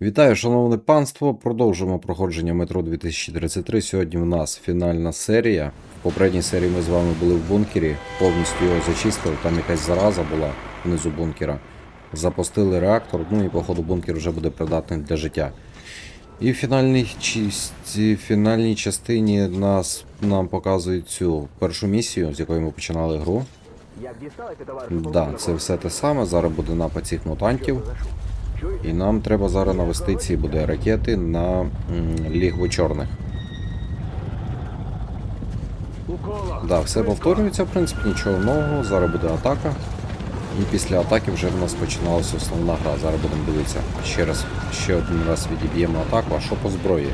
Вітаю, шановне панство. Продовжуємо проходження метро 2033. Сьогодні у нас фінальна серія. В попередній серії ми з вами були в бункері, повністю його зачистили. Там якась зараза була внизу бункера. Запустили реактор, ну і походу бункер вже буде придатний для життя. І в фінальній, чисті, фінальній частині нас, нам показують цю першу місію, з якої ми починали гру. Товариш? Да, це все те саме. Зараз буде напад цих мутантів. І нам треба зараз навести ці буде ракети на лігву чорних. Укола. Да, все повторюється, в принципі, нічого нового. Зараз буде атака. І після атаки вже в нас починалася основна гра. Зараз будемо дивитися. Ще раз, ще один раз відіб'ємо атаку. А що по зброї?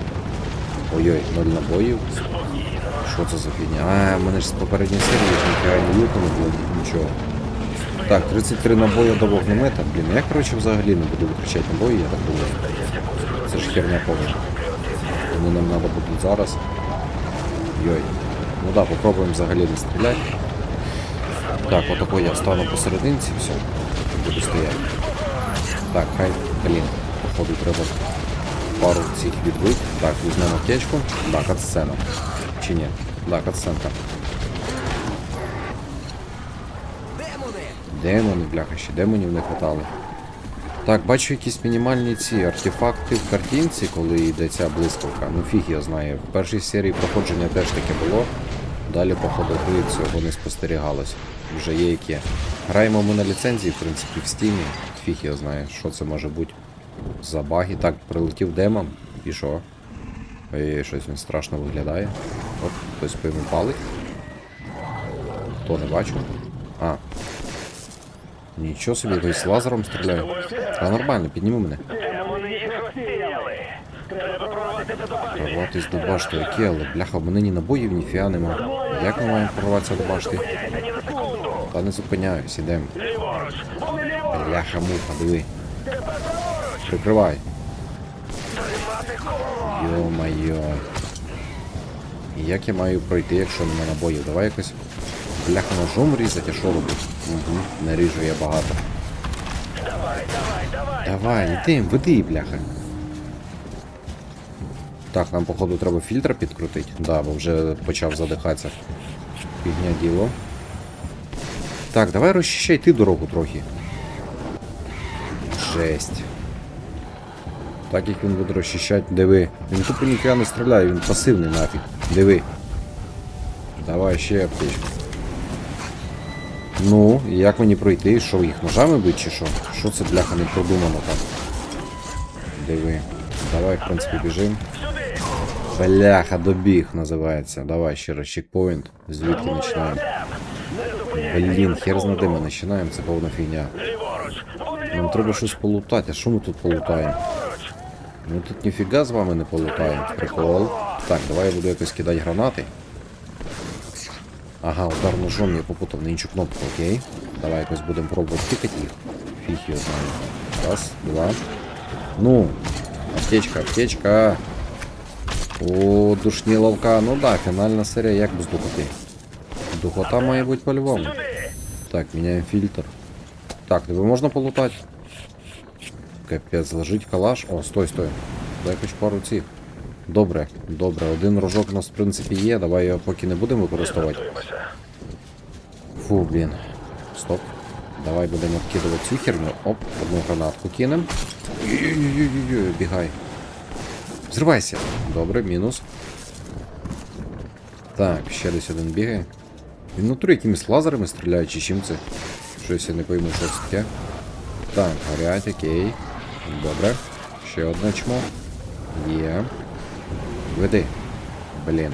Ой-ой, ноль набоїв. Що це за фігня? А, мене ж з попередньої серії луку не було, нічого. Так, 33 набої до вогнемета. Блін, я коротше взагалі не буду витрачати набої, я так думаю. Це ж херня повна. Вони нам треба будуть зараз. Йой. Ну да, попробуємо взагалі не стріляти. Так, отако я стану посерединці, все. Буду стояти. Так, хай, блін, походу треба пару цих відбити. Так, візьмемо аптечку. Да, катсцена. Чи ні? Да, катсценка. Демони! Бляха, ще демонів не хватало. Так, бачу якісь мінімальні ці артефакти в картинці, коли йде ця блискавка. Ну фіг я знаю. В першій серії проходження теж таке було. Далі, по ходу гри цього не спостерігалось. Вже є яке. Граємо ми на ліцензії, в принципі, в стімі. Фіг я знаю, що це може бути за баги. Так, прилетів демон. І що? Ой, щось він страшно виглядає. Оп, хтось по йому палить. Хто не бачив? А, Нічого собі, якийсь лазером стріляє. А нормально, підніми мене. Прорватися до башти! Окей, але бляха, мене ні набоїв, ні фіа нема. Як ми маємо прорватися до башти? Та не зупиняюсь, ідемо. Бляха, муха, диви. Прикривай. Йо-майо. Як я маю пройти, якщо нема набоїв? Давай якось. Бляха ножом різати, а що робити? Угу, не ріжу я багато. Давай, давай, давай! Давай, йди, веди, бляха. Так, нам походу треба фільтр підкрутити. Да, бо вже почав задихатися. Фігня діло. Так, давай розчищай ти дорогу трохи. Жесть. Так як він буде розчищати, диви. Він тупо ніфіга не стріляє, він пасивний нафіг. Диви. Давай ще аптечку. Ну, як мені пройти? Що їх ножами бить чи що? Що це бляха не продумано там? Диви. Давай, в принципі, біжим. Бляха, добіг називається. Давай ще раз чекпоінт. Звідки починаємо? Блін, хер зна де ми починаємо, це повна фігня. Нам треба щось полутати, а що ми тут полутаємо? Ми тут ніфіга з вами не полутаємо. Прикол. Так, давай я буду якось кидати гранати. Ага, удар ножом я попутав на іншу кнопку, окей. Давай якось будемо пробувати тикати їх. Фіг його знаю. Раз, два. Ну, аптечка, аптечка. О, душні ловка. Ну да, фінальна серія як без духоти. Духота має бути по-любому. Так, міняємо фільтр. Так, тебе можна полутати? Капець, лежить калаш. О, стой, стой. Дай хоч пару цих. Добре, добре. Один рожок у нас, в принципі, є. Давай його поки не будемо використовувати. Фу, блін. Стоп. Давай будемо відкидувати цю херню. Оп, одну гранатку кинем. Ой-ой-ой, бігай. Взривайся. Добре, мінус. Так, ще десь один бігає. Він внутрі якимись лазерами стріляє, чи чим це? Щось я не пойму, що це таке. Так, горять, окей. Добре. Ще одне чмо. Є. Веди. Блін.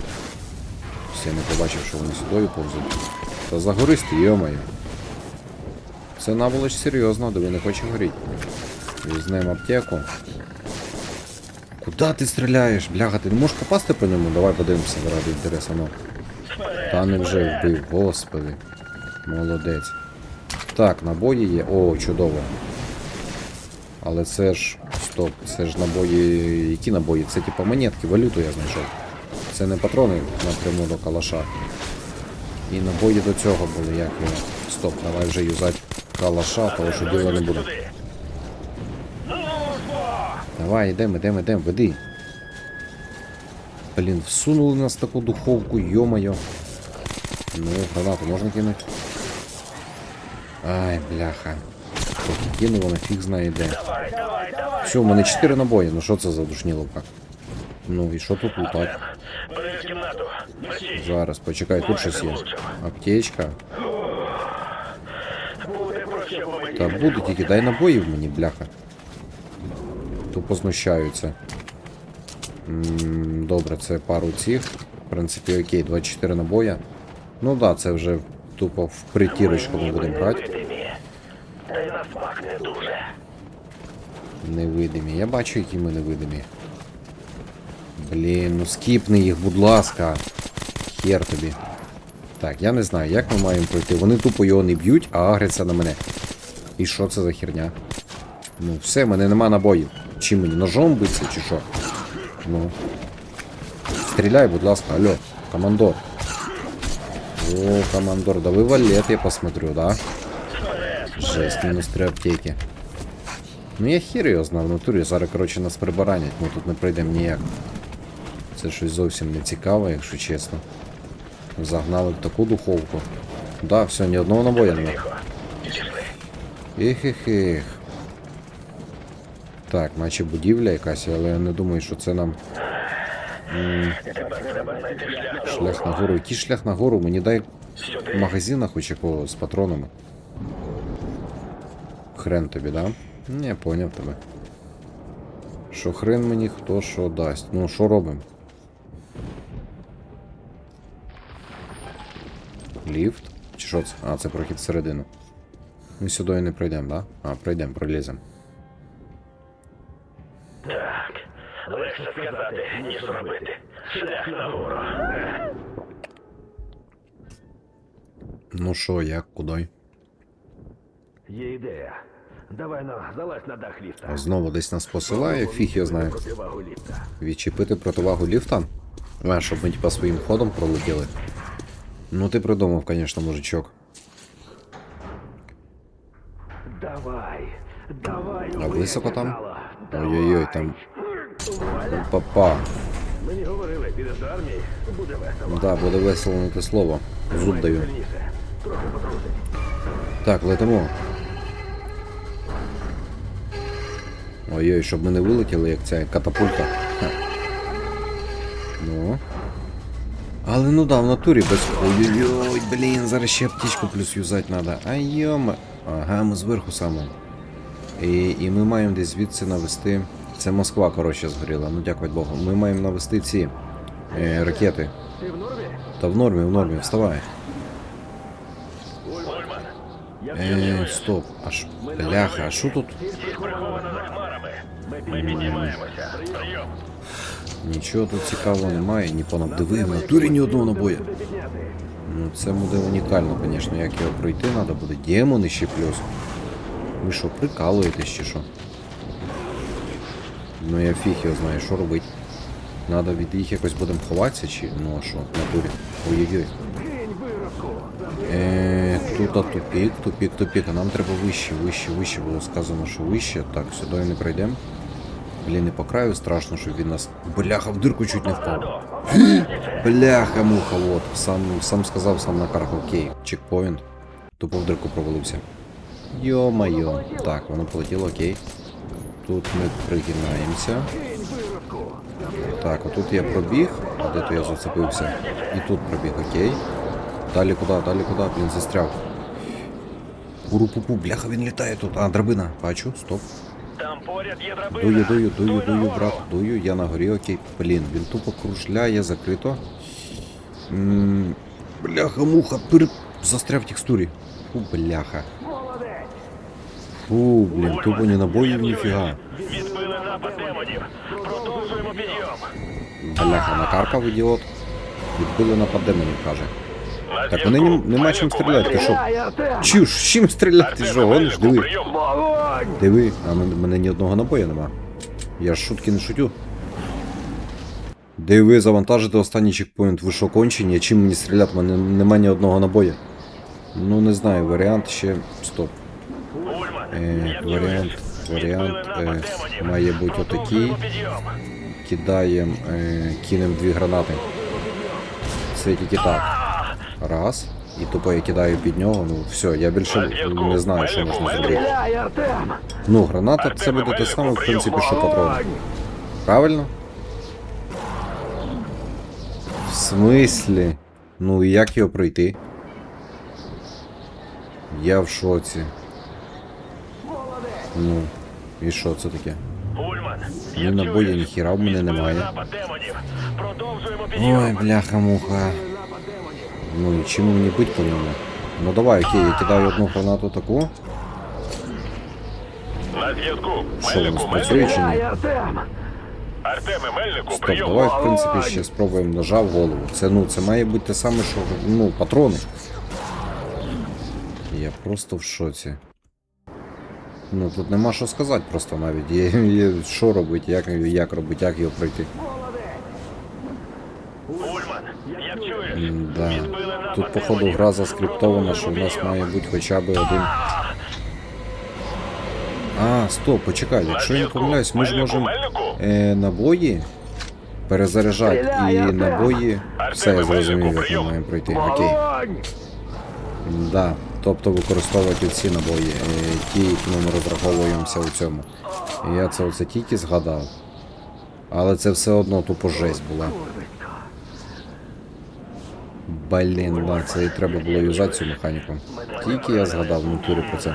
Все не побачив, що вони сюди повзуть. Та загористи, йомаю. Це наволоч серйозно, диви не хоче горіти. Візьмемо аптеку. Куда ти стріляєш? Бляха, ти не можеш попасти по ньому? Давай подивимося заради інтересу. Ну. Та не вже вбив, господи. Молодець. Так, набої є. О, чудово. Але це ж. Стоп, це ж набої. Які набої? Це типа монетки, валюту я знайшов. Це не патрони напряму до калаша. І набої до цього були, як його. Стоп, давай вже юзати калаша, того що діла не буде. Давай, йдемо, йдемо, йдемо, веди. Блін, всунули нас в таку духовку, йо-моє. Ну, гранату можна кинути? Ай, бляха. Кинув, вона фіг знає де. Все, у мене 4 набої, ну що це за душніловка? Ну і що тут. Мерсі. Зараз, почекай, тут щось є. Аптечка. Та буде тільки дай набоїв мені, бляха. Тупо знущаються. Добре, це пару цих. В принципі, окей, 24 набоя. Ну да, це вже тупо в притірочку ми будемо грати. Невидимі. Та й на смак не дуже. Невидимі. Я бачу, які ми невидимі. Блін, ну скіпни їх, будь ласка. Хер тобі. Так, я не знаю, як ми маємо пройти. Вони тупо його не б'ють, а агряться на мене. І що це за херня? Ну, все, мене нема набоїв. Чим мені? Ножом биться чи що? Ну. Стріляй, будь ласка, алло, командор. О, командор, да вы валет, я посмотрю, да? Жесть, мінус три аптеки. Ну я хір його знав в натурі. Зараз, коротше, нас прибаранять, ми тут не пройдемо ніяк. Це щось зовсім не цікаво, якщо чесно. Загнали в таку духовку. Да, все, ні одного набоя нема. Тихо. Пішли. Ех-ех-ех. Так, наче будівля якась, але я не думаю, що це нам шлях шлях. Який шлях на гору? Мені дай магазина хоч якого з патронами. Хрен тобі, да? Не, поняв тебе. Що хрен мені хто що дасть. Ну, що робимо? Ліфт? Чи що це? А, це прохід всередину. Ми сюди не пройдемо, да? А, пройдемо, проліземо. Так. Легше сказати, ніж робити. Шлях нагору. Ну що, як, куди? Є ідея. Давай ну, залазь на дах ліфта. Знову десь нас посилає, фіг я знаю. Відчепити противагу ліфта? А, щоб ми типа своїм ходом пролетіли. Ну ти придумав, звісно, мужичок. Давай. Давай. А високо там? Ой-ой-ой, там. Папа. Мені говорили, підеш до армії, буде весело. Да, буде весело не те слово. Зуб даю. Так, летимо. Ой-ой, щоб ми не вилетіли, як ця катапульта. Ха. Ну. Але ну да, в натурі без. Ой-ой-ой, блін, зараз ще аптечку плюс юзати треба. Ай йома. Ага, ми зверху саме. І, і ми маємо десь звідси навести. Це Москва, коротше, згоріла. Ну дякувати Богу. Ми маємо навести ці е, ракети. Ти в нормі? Та в нормі, в нормі, вставай. Е, стоп, аж бляха, а що тут? Ми піднімаємося. Прийом. Нічого тут цікавого немає, ні понад диви, в натурі ні одного набоя. Ну це буде унікально, звісно, як його пройти треба буде. Демони ще плюс. Ви що, прикалуєтесь чи що? Ну я фіг його знаю, що робити. Надо від їх якось будемо ховатися чи. Ну а що, натурі. Ой-ой-ой. Е, тут а тупік, тупік, тупік, а нам треба вище, вище, вище. Було сказано, що вище. Так, сюди не пройдемо. Не по краю страшно, щоб він нас. Бляха, в дирку чуть не впав. Бляха, муха, от. Сам, сам сказав, сам накаркав. Окей, чекпоінт. Тупо в дирку провалився. Йо-майо. Так, воно полетіло, окей. Тут ми пригинаємося. Так, отут я пробіг, а де то я зацепився. І тут пробіг, окей. Далі куди, далі куди, блін, застряв. Уру-пупу, бляха, він літає тут. А, драбина, бачу, стоп. Поряд є драбина. Дую, дую, дую, дую, брат, дую, я на горі, окей. Блін, він тупо кружляє, закрито. М, Бляха, муха, пир... застряв в текстурі. Фу, бляха. Фу, блін, тупо ні набоїв, ніфіга. Відбили напад демонів. Продовжуємо підйом. Бляха, накаркав ідіот. Відбили напад демонів, каже. Так вони не, нема чим стріляти, ти що? Чуш, чим стріляти, ти що, гониш, диви. Диви, а мене, мене ні одного набоя нема. Я ж шутки не шутю. Диви, завантажити останній чекпоінт, ви що кончені, чим мені стріляти, мене нема ні одного набоя. Ну не знаю, варіант ще. Стоп. Е, варіант. варіант е, має бути отакий. Кидаємо, е, кинемо дві гранати. Це тільки так. Раз. І тупо я кидаю під нього. Ну все, я більше не знаю, що можна зробити. Ну, граната це буде те саме, в принципі, що патрон. Правильно? В смислі? Ну і як його пройти? Я в шоці. Ну, і що це таке? Ні як набою, ні хіра в мене немає. Ой, бляха-муха. Ну і чим мені бить по ньому? Ну давай, окей, я кидаю одну гранату таку. На зв'язку. Що, Мельнику, спрацює Мельнику. чи ні? Артеме, Мельнику, Стоп, прийом. давай, в принципі, ще спробуємо ножа в голову. Це, ну, це має бути те саме, що, ну, патрони. Я просто в шоці. Ну, тут нема що сказати просто навіть. Є, є, що робити, як, як робити, як його пройти. Ульман, чуєш? М-да. Тут, походу, гра заскриптована, що в нас має бути хоча б один. А, стоп, почекай, якщо я не помиляюсь, ми ж можемо е, набої перезаряджати і набої. Все, я зрозумів, як ми маємо пройти. Окей. Да. Тобто використовувати всі набої, е, ті, які ми розраховуємося у цьому. Я це оце тільки згадав. Але це все одно тупо жесть була. Блін, да, це і треба було юзати цю механіку. Тільки я згадав в натурі про це.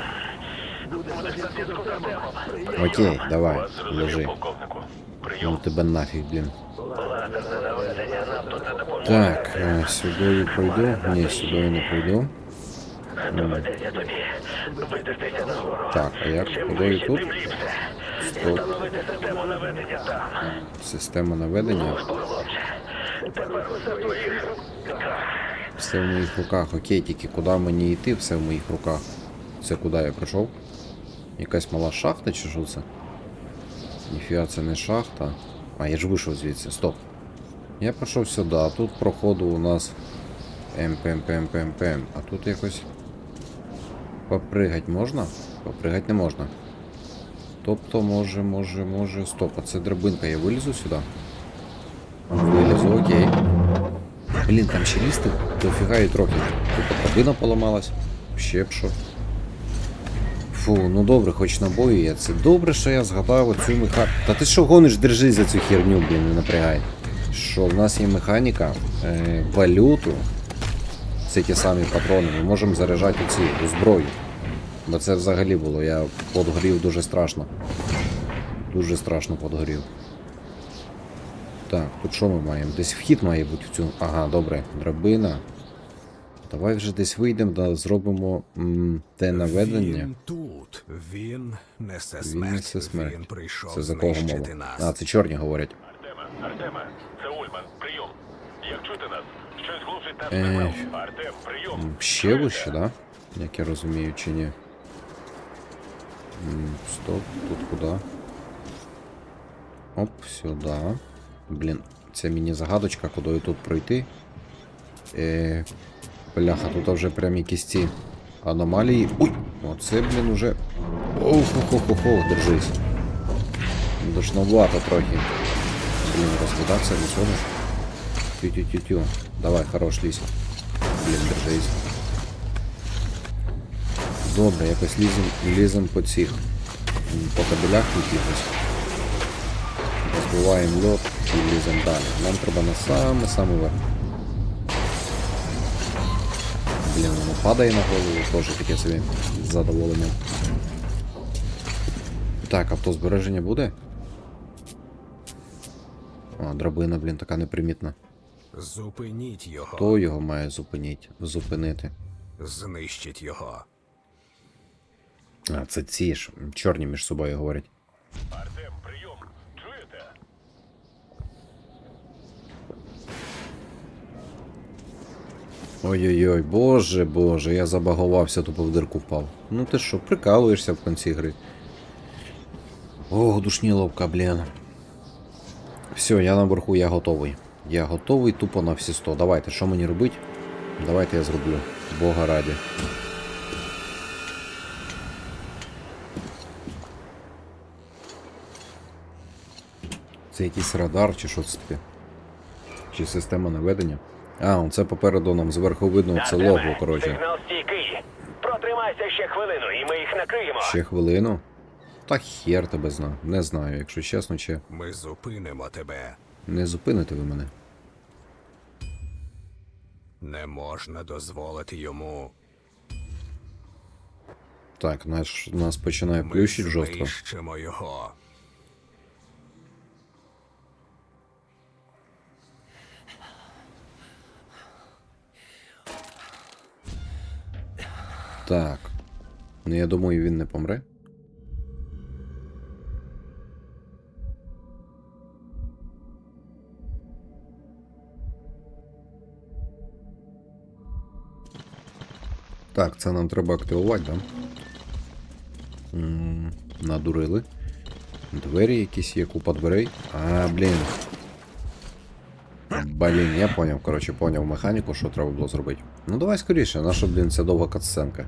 Окей, давай, лежи. Ну тебе нафіг, блін. Так, е, сюди пройду. Ні, сюди не пройду. Так, а як? Куди тут? Стоп. Система наведення. Все в моїх руках. Окей, тільки куди мені йти, все в моїх руках. Це куди я прийшов? Якась мала шахта чи що це? Ніфіга це не шахта. А, я ж вийшов звідси, стоп. Я прийшов сюди, а тут проходу у нас МПМПМПМПМ. А тут якось. Попригать можна? Попригать не можна. Тобто, може, може, може. Стоп, а це драбинка, я вилізу сюди? Окей. Блін, там ще лізти дофіга і трохи. Тут драбина поламалась. Ще б що. Фу, ну добре, хоч набої є. Це добре, що я згадав оцю механіку. Та ти що гониш, держись за цю херню, блін, не напрягай. Що в нас є механіка е, валюту. Це ті самі патрони. Ми можемо заряджати оці зброю. Бо це взагалі було. Я подгорів дуже страшно. Дуже страшно подгорів. Так, тут що ми маємо? Десь вхід має бути в цю. Ага, добре, драбина. Давай вже десь вийдемо, да, зробимо м, те наведення. Він тут. Він несе Він несе смерть. Він прийшов Це за кого знищити мова? А, це чорні говорять. Артеме, Артеме, це Ульман, прийом. Як чути нас? Щось глушить наш Е. Артем, прийом. Ще вище, да? Як я розумію, чи ні? М, Стоп, тут куди? Оп, сюди. Блін, це мені загадочка, куди тут пройти. Е, бляха, тут вже прям якісь ці аномалії. Ой! Оце, блін, уже. Ох-хо-хо-хо, держись. Душновато трохи. Блін, до цього. Тю-тю-тю-тю. Давай, хорош лізь. Блін, держись. Добре, якось лізем, лізем по цих. По кабелях якихось. Розбиваємо льот і ліземо далі. Нам треба на саме саме верх. Блін, воно падає на голову, теж таке собі задоволення. Так, автозбереження буде? А, драбина, блін, така непримітна. Зупиніть його. Хто його має зупинити? Зупинити? Знищить його. А, це ці ж чорні між собою говорять. Артем, прийом. Чуєте? Ой-ой-ой, боже, боже, я забагувався, тупо в дирку впав. Ну ти що, прикалуєшся в кінці гри. Ох, душніловка, блін. Все, я наверху, я готовий. Я готовий тупо на всі 100. Давайте, що мені робити? Давайте я зроблю. Бога раді. Це якийсь радар чи що це таке? Чи система наведення? А, он це попереду нам зверху видно це лого, коротше. Сигнал стійкий. Протримайся ще хвилину, і ми їх накриємо. Ще хвилину. Та хер тебе зна. Не знаю, якщо чесно, чи Ми зупинимо тебе. не зупините ви мене. Не можна дозволити йому. Так, наш, нас починає плющить жорстко. знищимо його. Так. Ну я думаю, він не помре. Так, це нам треба активувати, да? Надурили. Двері якісь є, купа дверей. А, блін. Блін, я поняв, коротше, поняв механіку, що треба було зробити. Ну давай скоріше, наша, блін, ця довга катсценка.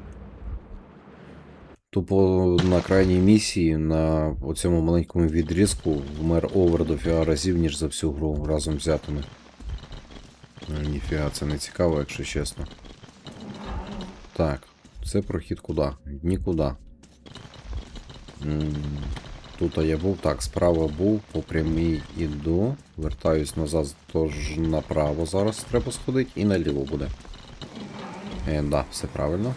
Тупо на крайній місії на цьому маленькому відрізку вмер овер до фіга разів, ніж за всю гру разом взятими. Ну, ніфіга, це не цікаво, якщо чесно. Так, це прохід куди? Нікуди. Тут я був, так, справа був, по прямій іду. Вертаюсь назад, тож направо зараз треба сходити і наліво буде. Е, да, все правильно.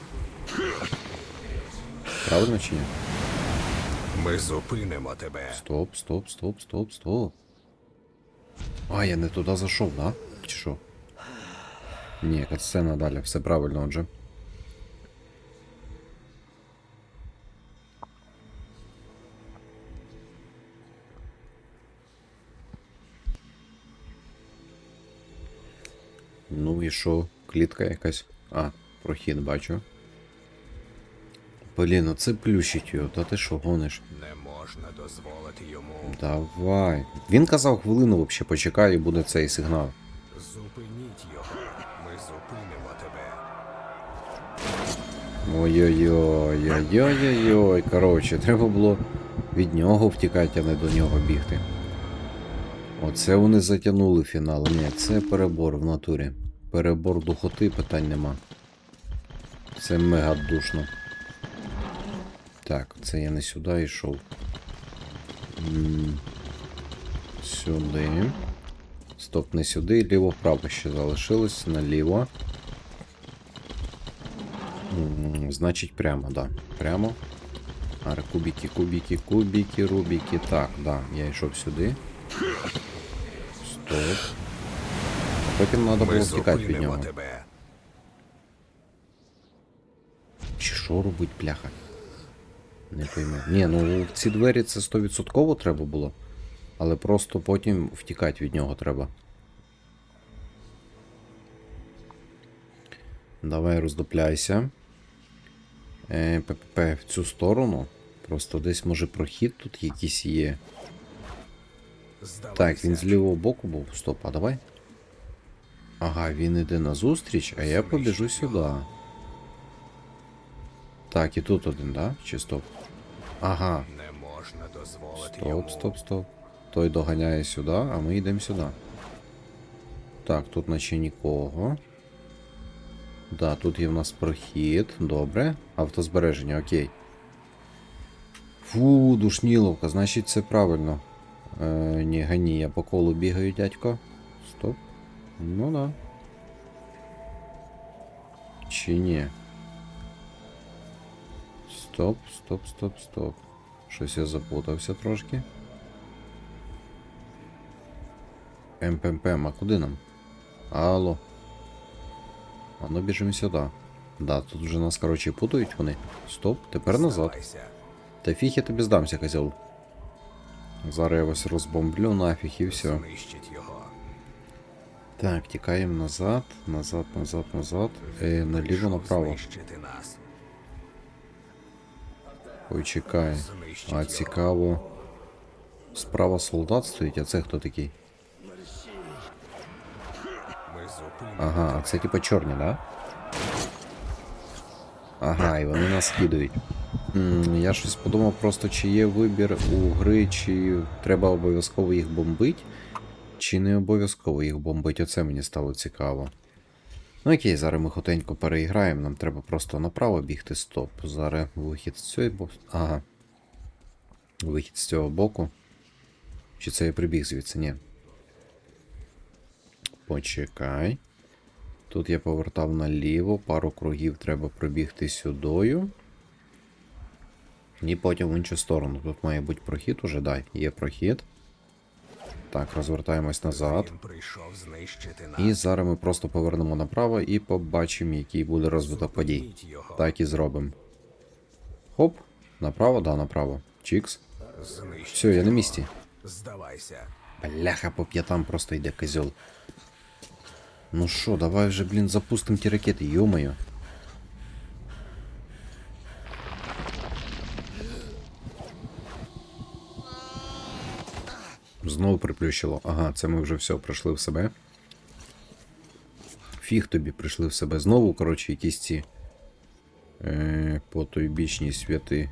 Правильно чи ні? Ми зупинимо тебе. Стоп, стоп, стоп, стоп, стоп. А, я не туди зайшов, да? Чи що? Ні, катсцена далі, все правильно отже. Ну і що? Клітка якась. А, прохід бачу. Блін, ну це плющить його, та ти що гониш? Не можна дозволити йому. Давай. Він казав хвилину вообще почекай і буде цей сигнал. Зупиніть його. Ми зупинимо тебе. Ой-ой-ой, ой-ой-ой. Коротше, треба було від нього втікати, а не до нього бігти. Оце вони затягнули фінал. Ні, це перебор в натурі. Перебор духоти, питань нема. Це мега душно. Так, це я не сюди йшов. Сюди. Стоп, не сюди, ліво-вправо ще залишилось, наліво. Значить, прямо, да. Прямо. Аре, кубики, кубики, кубики, рубики. Так, да, я йшов сюди. Стоп. Потім треба було втікати від нього. тебе. Чи що робить, бляха? Не пойму. Ні, ну ці двері це 100% треба було. Але просто потім втікати від нього треба. Давай роздупляйся. Е, ППП в цю сторону. Просто десь може прохід тут якийсь є. Здавайся. Так, він з лівого боку був. Стоп, а давай. Ага, він іде на зустріч, а я побіжу сюди. Так, і тут один, да? Чи стоп? Ага. Не можна дозволити. Стоп, стоп, стоп. Той доганяє сюди, а ми йдемо сюди. Так, тут наче нікого. Да, тут є в нас прохід. Добре. Автозбереження, окей. Фу, душніловка, значить це правильно. Е, ні, гані, я по колу бігаю, дядько. Стоп. Ну да. Чи ні? Стоп, стоп, стоп, стоп. Щось я запутався трошки. МПМПМ, а куди нам? Алло. А ну біжимо сюди. Да, тут вже нас, коротше, путають вони. Стоп, тепер назад. Та фіг я тобі здамся, козел. Зараз я вас розбомблю нафіг і все. Так, тікаємо назад, назад, назад, назад. Е, наліво, направо. Ой, чекай. А цікаво. Справа солдат стоїть, а це хто такий? Ага, а це типа чорні, да? Ага, і вони нас кидають. Я щось подумав просто, чи є вибір у гри, чи треба обов'язково їх бомбити, чи не обов'язково їх бомбити. Оце мені стало цікаво. Ну окей, зараз ми хотенько переіграємо, нам треба просто направо бігти, стоп. Зараз вихід з цієї боку. Ага. Вихід з цього боку. Чи це я прибіг звідси? Ні. Почекай. Тут я повертав наліво, пару кругів треба пробігти сюдою. І потім в іншу сторону. Тут має бути прохід уже, дай. Є прохід. Так, розвертаємось назад. І зараз ми просто повернемо направо і побачимо, який буде розвиток подій. Так і зробимо. Хоп, направо, да, направо. Чікс. Все, я на місці. Здавайся. Бляха, по п'ятам просто йде козьол. Ну що, давай вже, блін, запустимо ті ракети, йомаю. Знову приплющило. Ага, це ми вже все прийшли в себе. Фіг тобі прийшли в себе знову, коротше, якісь ці е, потойбічні святи.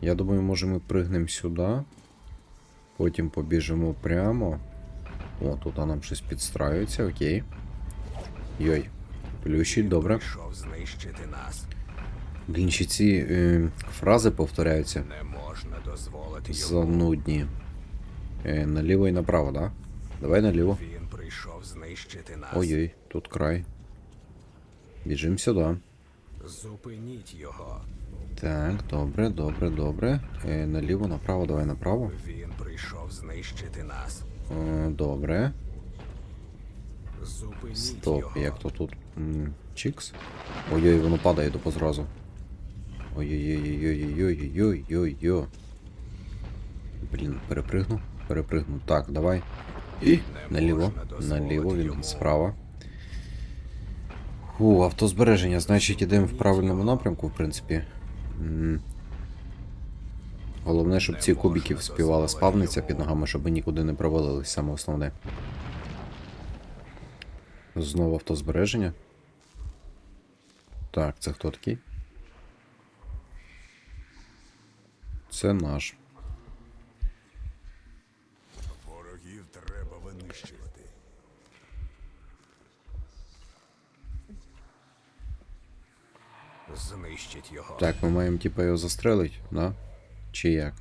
Я думаю, може ми пригнемо сюди. Потім побіжимо прямо. О, тут нам щось підстраюється, окей. Йой. Плющить, добре. Знищити нас. Ще ці е, фрази повторяються. Не можна дозволити йому. Занудні. Е, наліво і направо, да? Давай наліво. Він прийшов знищити нас. Ой-ой, тут край. Біжим сюди. Зупиніть його. Так, добре, добре, добре. Е, наліво, направо, давай направо. Він прийшов знищити нас. Е, добре. Зупиніть Стоп, його. як то тут? М, Чікс. Ой-ой, воно падає до позразу. Ой-ой-ой-ой-ой-ой-ой-ой-ой-ой. Блін, перепригну, перепригну. Так, давай. І наліво, наліво, він справа. Фу, автозбереження, значить ідемо в правильному напрямку, в принципі. М. Головне, щоб ці кубики співали спавниться під ногами, щоб нікуди не провалились, саме основне. Знову автозбереження. Так, це хто такий? Це наш. Знищить його. Так, ми маємо типа його застрелити, да? Чи як?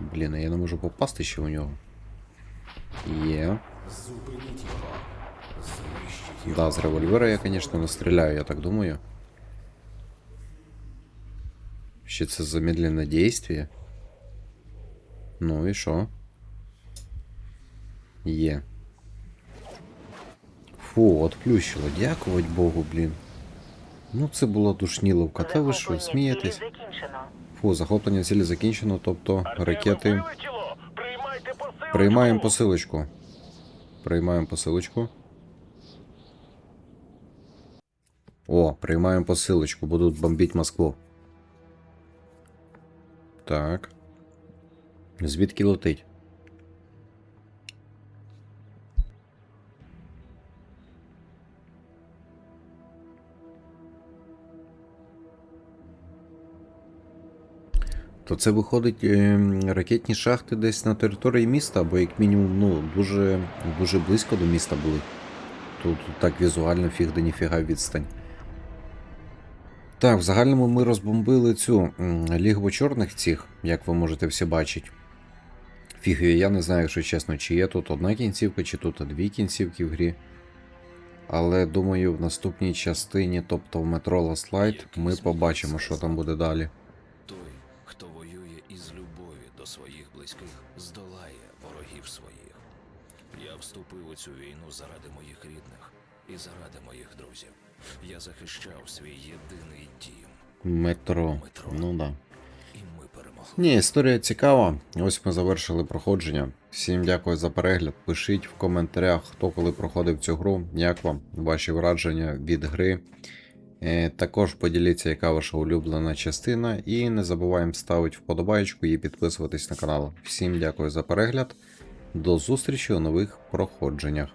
Блін, а я не можу попасти ще у нього. Є. Зупиніть його. Знищить його. Да, з револьвера я, звісно, не стріляю, я так думаю. Ще це замедлене действие. Ну і що? Є. Фу, отплющило. Дякувати Богу, блін. Ну це була душніловка. Та ви що, смієтесь? Фу, захоплення цілі закінчено, тобто ракети. Приймаємо посилочку. Приймаємо посилочку. О, приймаємо посилочку, будуть бомбити Москву. Так. Звідки летить? То це виходить е, ракетні шахти десь на території міста, або як мінімум, ну, дуже, дуже близько до міста були. Тут так візуально фіг да ніфіга відстань. Так, в загальному ми розбомбили цю лігву чорних цих, як ви можете всі бачити. Фіг, я не знаю, якщо чесно, чи є тут одна кінцівка, чи тут дві кінцівки в грі. Але думаю, в наступній частині, тобто в метро Last Light, ми побачимо, що там буде далі. Вступив у цю війну заради моїх рідних і заради моїх друзів. Я захищав свій єдиний дім, Метро. Метро. Ну да. і ми перемогли. Ні, історія цікава. Ось ми завершили проходження. Всім дякую за перегляд. Пишіть в коментарях, хто коли проходив цю гру, як вам ваші враження від гри. Е, також поділіться, яка ваша улюблена частина. І не забуваємо ставити вподобайку і підписуватись на канал. Всім дякую за перегляд. До зустрічі у нових проходженнях.